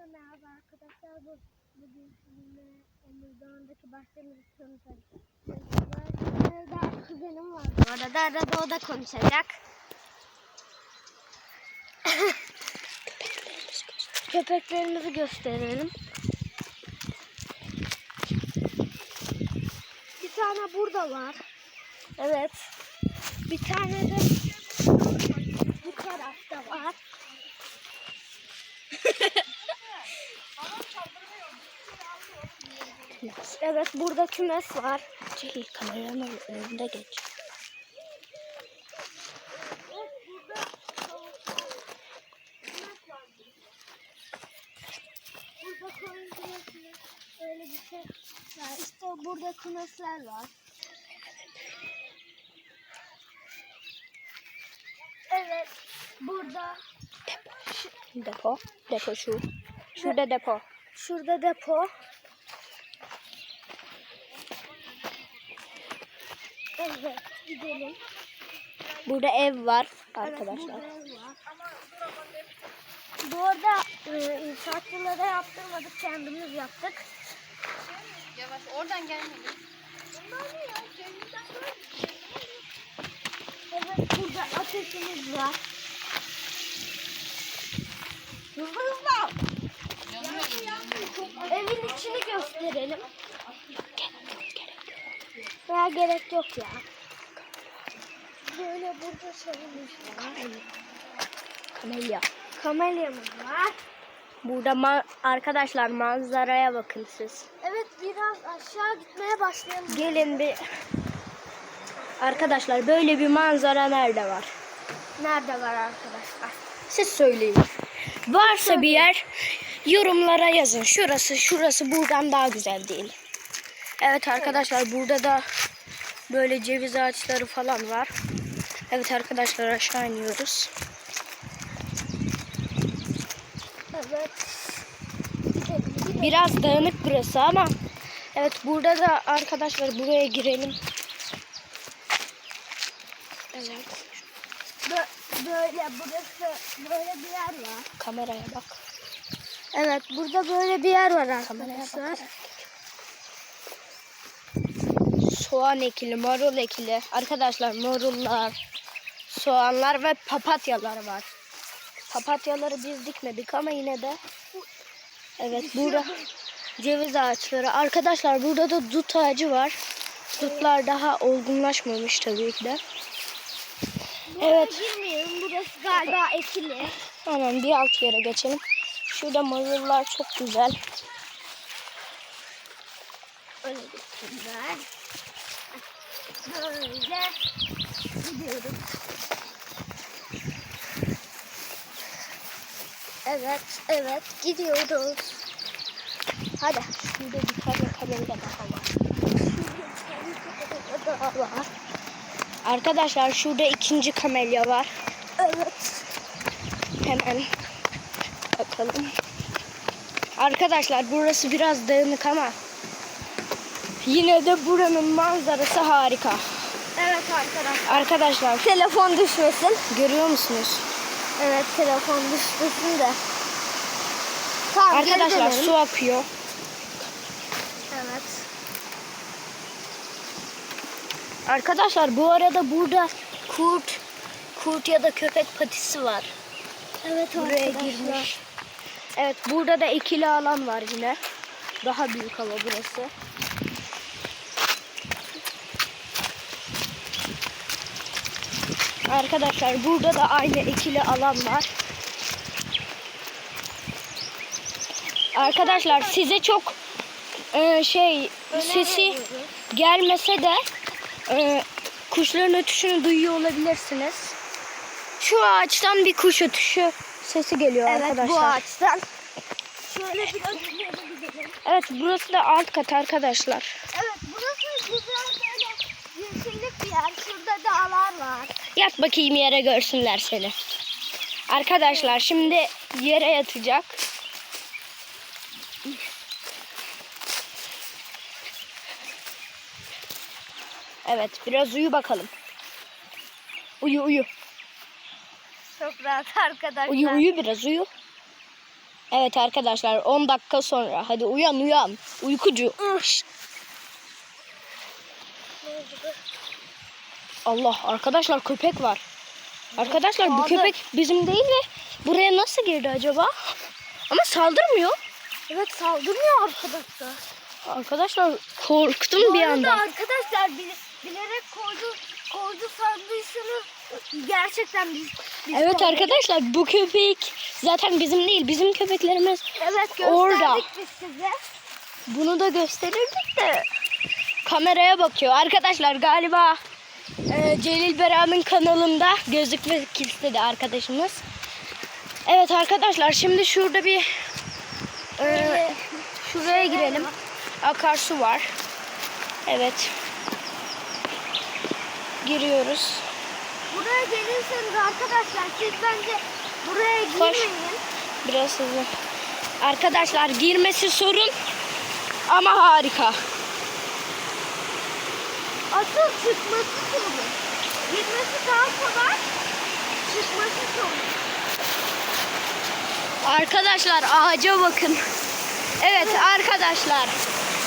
Herkese merhaba arkadaşlar. Bu, bugün sizinle Emir Dağı'ndaki bahçemizi tanıtacağız. Daha kuzenim var. Bu arada arada o da konuşacak. Köpeklerimizi gösterelim. Bir tane burada var. Evet. Bir tane de bu tarafta var. Evet burada kümes var. Çekil kameranın önünde geç. Öyle bir şey var. İşte burada kümesler var. Evet burada Depo. Depo şu. Şurada depo. şurada depo. Evet gidelim. Burada ev var Evet, arkadaşlar. burada ev var. Bu arada e, inşaatçılara yaptırmadık kendimiz yaptık. Yavaş oradan gelmedi. Evet burada ateşimiz var. Hızlı hızlı. Evin içini gösterelim. Veya gerek yok ya. Böyle burada şeyimiz var. Kamelya. Kamelyamız var. Burada ma- arkadaşlar manzaraya bakın siz. Evet biraz aşağı gitmeye başlayalım. Gelin bir Arkadaşlar böyle bir manzara nerede var? Nerede var arkadaşlar? Siz söyleyin. Varsa bir yer yorumlara yazın. Şurası şurası buradan daha güzel değil. Evet arkadaşlar burada da böyle ceviz ağaçları falan var. Evet arkadaşlar aşağı iniyoruz. Evet. Biraz dağınık burası ama evet burada da arkadaşlar buraya girelim. Evet. Bö- Böyle burası böyle bir yer var. Kameraya bak. Evet burada böyle bir yer var Kameraya arkadaşlar. bakarak. Soğan ekili, marul ekili. Arkadaşlar marullar, soğanlar ve papatyalar var. Papatyaları biz dikmedik ama yine de. Evet burada ceviz ağaçları. Arkadaşlar burada da dut ağacı var. Dutlar daha olgunlaşmamış tabii ki de. Evet. Evet. Girmeyelim burası galiba ekili. Hemen bir alt yere geçelim. Şurada marullar çok güzel. Öyle gitsinler. Böyle gidiyoruz. Evet, evet gidiyoruz. Hadi. Şurada bir tane kamera daha var. Daha var. Arkadaşlar şurada ikinci kamelya var. Evet. Hemen bakalım. Arkadaşlar burası biraz dağınık ama yine de buranın manzarası harika. Evet arkadaşlar. Arkadaşlar Telefon düşmesin. görüyor musunuz? Evet telefon düşmesin de. Tamam, Arkadaşlar su akıyor. Evet. Arkadaşlar bu arada burada kurt kurt ya da köpek patisi var. Evet Buraya arkadaşlar. girmiş. Evet burada da ikili alan var yine. Daha büyük ama burası. Arkadaşlar burada da aynı ikili alan var. Arkadaşlar size çok e, şey sesi gelmese de e, kuşların ötüşünü duyuyor olabilirsiniz. Şu ağaçtan bir kuş ötüşü sesi geliyor Evet arkadaşlar. bu ağaçtan. Şöyle gidelim. Evet burası da alt kat arkadaşlar. Evet burası güzel yeşillik bir yer. Şurada dağlar var. Yat bakayım yere görsünler seni. Arkadaşlar şimdi yere yatacak. Evet biraz uyu bakalım. Uyu uyu. Çok rahat arkadaşlar. Uyu uyu biraz uyu. Evet arkadaşlar 10 dakika sonra. Hadi uyan uyan. Uykucu. Şşt. Allah arkadaşlar köpek var. Arkadaşlar bu Abi. köpek bizim değil ve buraya nasıl girdi acaba? Ama saldırmıyor. Evet saldırmıyor arkadaşlar. Arkadaşlar korktum Bu bir arada anda. arkadaşlar bile- bilerek koydu koydu sandıysanız gerçekten biz, biz Evet koyduk. arkadaşlar bu köpek zaten bizim değil. Bizim köpeklerimiz Evet gösterdik Orada. biz size. Bunu da gösterirdik de kameraya bakıyor. Arkadaşlar galiba e, Celil Bera'nın kanalında gözükmek istedi arkadaşımız. Evet arkadaşlar şimdi şurada bir e, şuraya girelim. Akarsu var. Evet. Giriyoruz. Buraya gelirseniz arkadaşlar siz bence buraya Koş. girmeyin. Biraz hızlı. Arkadaşlar girmesi sorun ama harika. Asıl çıkması sorun. Girmesi daha kolay. Çıkması sorun. Arkadaşlar ağaca bakın. Evet arkadaşlar.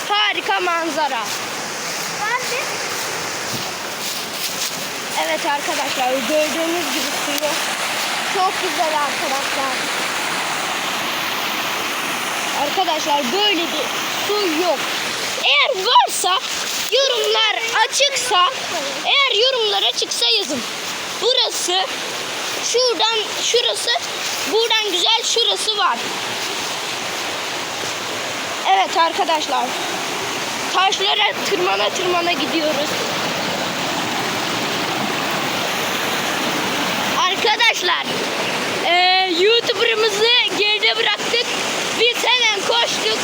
Harika manzara. Ben de Evet arkadaşlar gördüğünüz gibi suyu çok güzel arkadaşlar. Arkadaşlar böyle bir su yok. Eğer varsa yorumlar açıksa eğer yorumlar açıksa yazın. Burası şuradan şurası buradan güzel şurası var. Evet arkadaşlar. Taşlara tırmana tırmana gidiyoruz. Arkadaşlar eee YouTuber'ımızı geride bıraktık. Biz hemen koştuk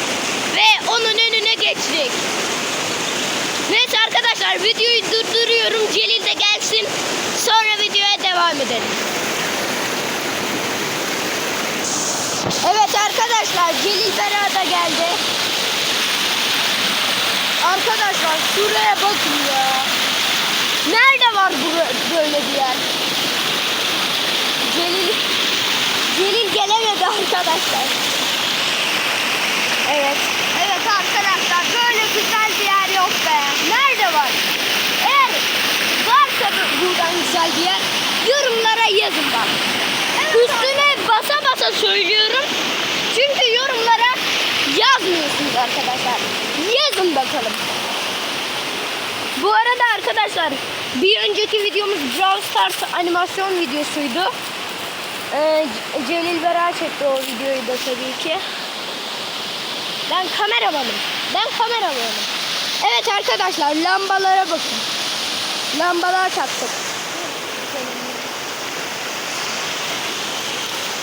ve onun önüne geçtik. Neyse arkadaşlar videoyu durduruyorum. Celil de gelsin. Sonra videoya devam edelim. Evet arkadaşlar Celil Bera da geldi. Arkadaşlar şuraya bakın ya. Nerede var böyle bir yer? Celil Celil gelemedi arkadaşlar. Evet. evet arkadaşlar böyle güzel bir yer yok be. Nerede var? Eğer varsa bu- buradan güzel bir yer yorumlara yazın bak. Üstüne basa basa söylüyorum. Çünkü yorumlara yazmıyorsunuz arkadaşlar. Yazın bakalım. Bu arada arkadaşlar bir önceki videomuz Brawl Stars animasyon videosuydu. Ee, Celil Bera çekti o videoyu da tabii ki. Ben kameramanım. Ben kameramanım. Evet arkadaşlar lambalara bakın. Lambalar taktık.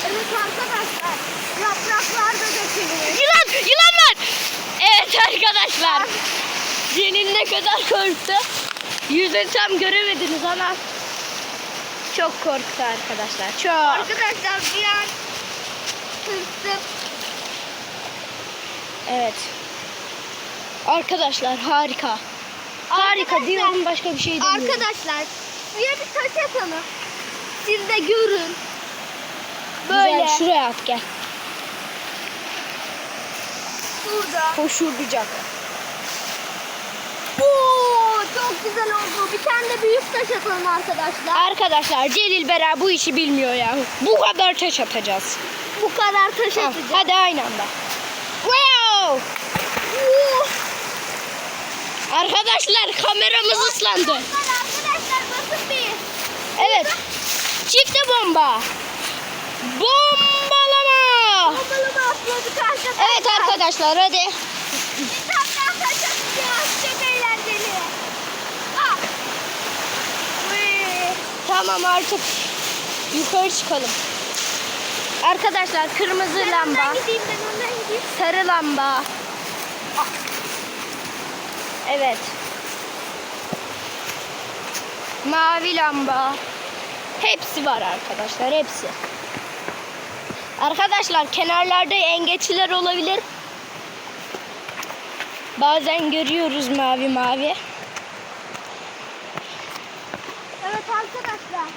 Evet arkadaşlar yapraklar da dökülüyor. Yılan! Yılan var! Evet arkadaşlar. Celil ne kadar korktu. Yüzünsem göremediniz ama çok korktu arkadaşlar. Çok. Arkadaşlar bir an tırstım. Evet. Arkadaşlar harika. Harika Arkadaşlar- diyorum başka bir şey demiyorum. Arkadaşlar suya bir taş atalım. Siz de görün. Böyle. Böyle. şuraya at gel. Şurada. Koşulacak. Çok güzel oldu. Bir tane de büyük taş atalım arkadaşlar. Arkadaşlar Celil Bera bu işi bilmiyor ya. Bu kadar taş atacağız. Bu kadar taş Ha, atacağız. hadi aynı anda. Wow! Oo. Arkadaşlar kameramız ıslandı. Arkadaşlar bakın bir. Evet. Çifte bomba. Bombalama. Bombalama atladık arkadaşlar. Evet arkadaşlar hadi. Bir tane daha taş atacağız. Çok eğlenceli. Ah. Vıy. Tamam artık yukarı çıkalım. Arkadaşlar kırmızı Ben lamba, gideyim sarı lamba. Evet. Mavi lamba. Hepsi var arkadaşlar, hepsi. Arkadaşlar kenarlarda engeçler olabilir. Bazen görüyoruz mavi mavi. Evet arkadaşlar.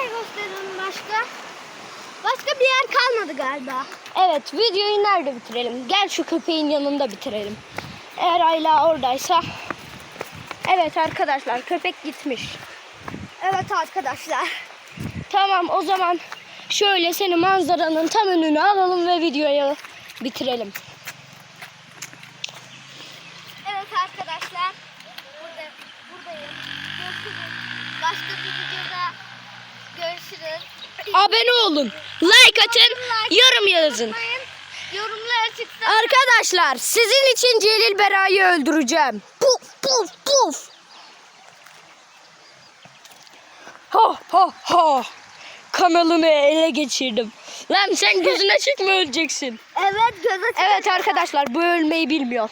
Nereye gösterelim başka? Başka bir yer kalmadı galiba. Evet videoyu nerede bitirelim? Gel şu köpeğin yanında bitirelim. Eğer Ayla oradaysa. Evet arkadaşlar köpek gitmiş. Evet arkadaşlar. Tamam o zaman şöyle seni manzaranın tam önüne alalım ve videoyu bitirelim. Evet arkadaşlar. Burada, buradayım. Görüşürüz. Başka bir videoda görüşürüz. Abone olun, like atın, yorum yazın. Yorumlar çıksın. Arkadaşlar sizin için Celil Bera'yı öldüreceğim. Puf puf puf. Ha ha ha. Kanalını ele geçirdim. Lan sen gözüne açık mı öleceksin? Evet göz açık. Evet arkadaşlar bu ölmeyi bilmiyor.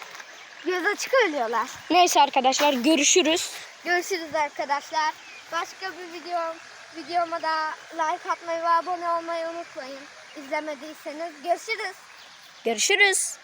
Göz açık ölüyorlar. Neyse arkadaşlar görüşürüz. Görüşürüz arkadaşlar. Başka bir video videoma da like atmayı ve abone olmayı unutmayın. İzlemediyseniz görüşürüz. Görüşürüz.